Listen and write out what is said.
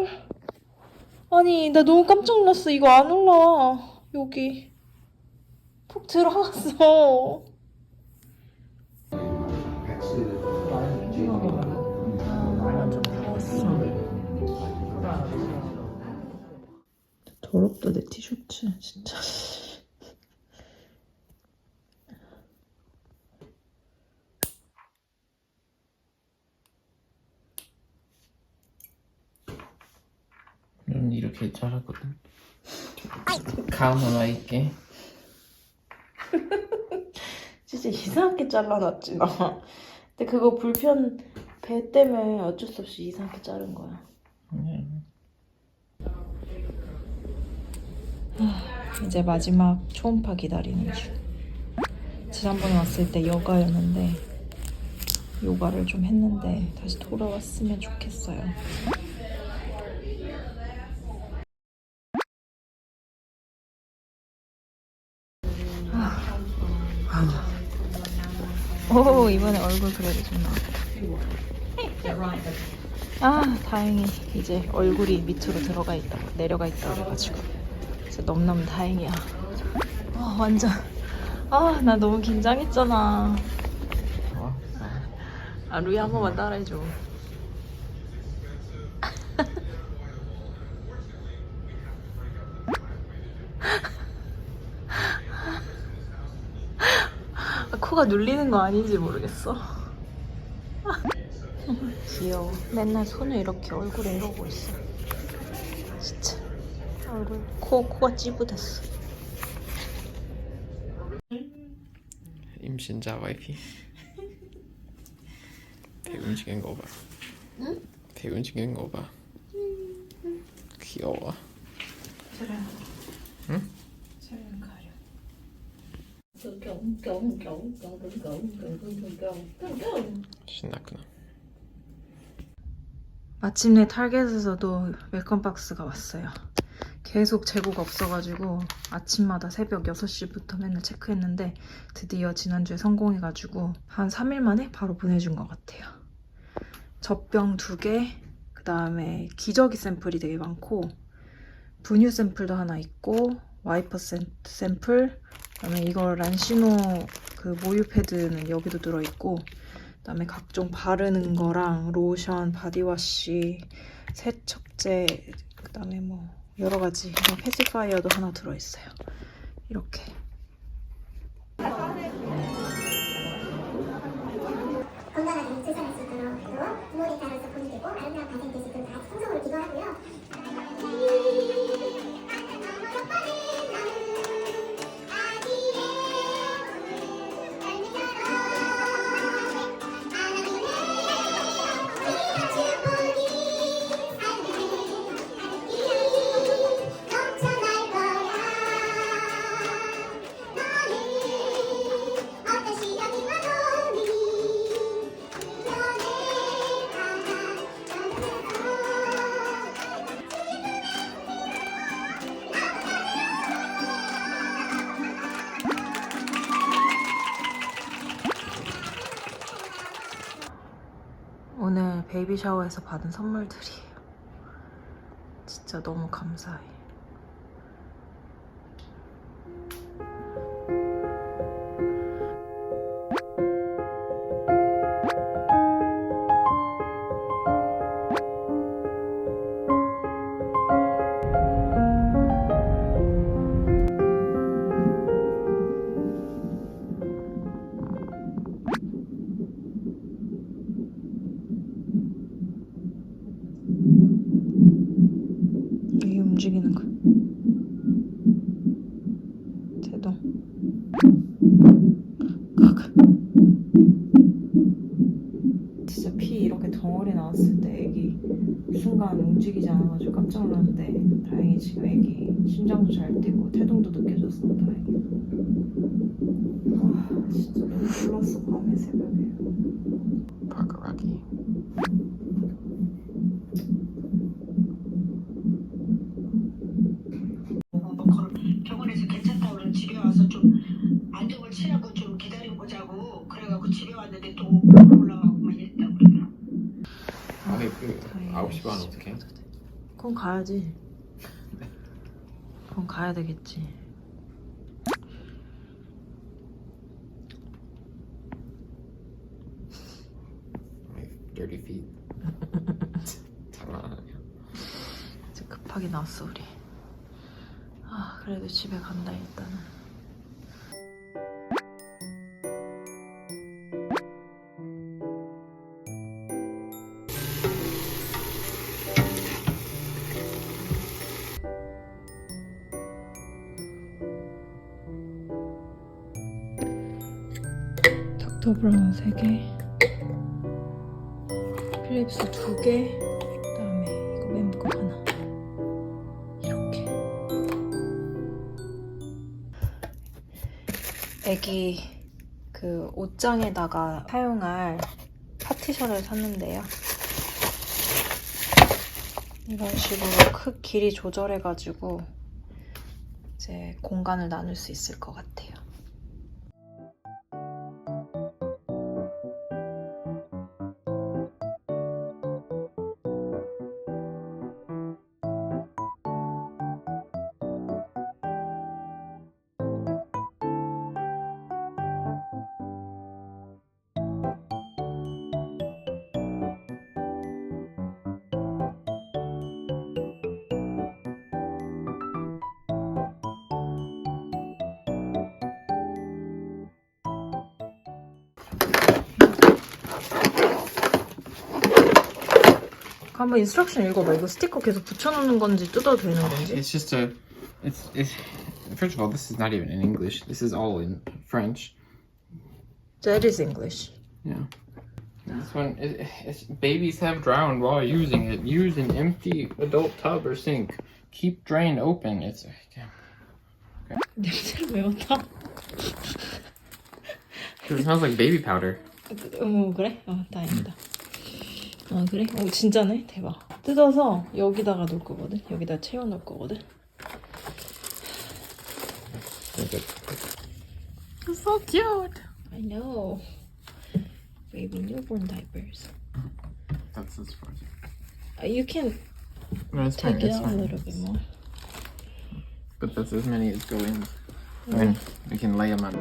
헐. 아니, 나 너무 깜짝 놀랐어. 이거 안 올라와. 여기. 푹 들어갔어. 더럽다, 내 티셔츠. 진짜. 음, 이렇게 자르거든. 가운 하나 있게. 진짜 이상하게 잘라놨지, 나. 근데 그거 불편, 배 때문에 어쩔 수 없이 이상하게 자른 거야. 음. 이제 마지막 초음파 기다리는 중. 지난번에 왔을 때 요가였는데 요가를 좀 했는데 다시 돌아왔으면 좋겠어요. 오 이번에 얼굴 그래도 좀 나왔다. 아 다행히 이제 얼굴이 밑으로 들어가 있다 내려가 있다 그래가지고 진짜 너무너무 다행이야. 아 완전 아 나 너무 긴장했잖아. 아 루이 한 번만 따라해줘. 코가 눌리는 거 아닌지 모르겠어. 귀여워. 맨날 손을 이렇게 얼굴에 이러고 있어. 진짜. 얼굴, 코, 코가 찌부됐어. 임신자 와이피. 배 움직이는 거 봐. 응? 배 움직이는 거 봐. 귀여워. 촬영. 응? 촬영 가려. 신났구나. 마침내 타겟에서도 웰컴 박스가 왔어요. 계속 재고가 없어가지고 아침마다 새벽 6시부터 맨날 체크했는데 드디어 지난주에 성공해가지고 한 3일 만에 바로 보내준 것 같아요. 젖병 2개, 그 다음에 기저귀 샘플이 되게 많고 분유 샘플도 하나 있고 와이퍼 샘, 샘플 그다음에 이거 란시노 그 모유 패드는 여기도 들어있고 그다음에 각종 바르는 거랑 로션, 바디워시, 세척제, 그다음에 뭐 여러 가지 그냥 패시파이어도 하나 들어 있어요. 이렇게. 건강하게 출산할 수 있도록 그리고 부모님 따라서 보내되고 아름다운 가정 되시 오늘 베이비 샤워에서 받은 선물들이에요. 진짜 너무 감사해. 움직이는 거. 제동. 칵. 진짜 피 이렇게 덩어리 나왔을 때 애기 순간 움직이지 않아가지고 깜짝 놀랐는데 다행히 지금 애기 심장도 잘 뛰고 태동도 느껴져서 다행이야. 아 진짜 너무 놀랐어 밤에 새벽에. 바그라기. 올라가고 막 이랬다고 그러더라고 아니 그 다행이다. 9시 반 어떻게? 그건 가야지. 그건 가야 되겠지. My dirty feet. 장난 아니야. 이제 급하게 나왔어 우리. 아 그래도 집에 간다 일단은. 닥터 브라운 3개 필립스 2개 그 다음에 이거 멤버 하나. 이렇게. 애기 그 옷장에다가 사용할 파티션을 샀는데요. 이런 식으로 크 길이 조절해가지고 이제 공간을 나눌 수 있을 것 같아요 한번 인스트럭션 읽어봐 이거 스티커 계속 붙여놓는 건지 뜯어도 되는 건지 It's just a. It's it's. First of all, this is not even in English. This is all in French. That is English Yeah. This one, it, it's, babies have drowned while using it. Use an empty adult tub or sink. Keep drain open. It's. 냄새를 왜 맡아? It smells like baby powder. 어 그래? 어 다행이다 어 그래? 어 진짜네? 대박 뜯어서 여기다가 놓을 거거든 여기다 채워 놓을 거거든 It's so cute. I know Baby newborn diapers That's as far as. Uh, You can No, it's fine. take it It's out a fine. little bit more But that's as many as go in. I mean, we can lay them on.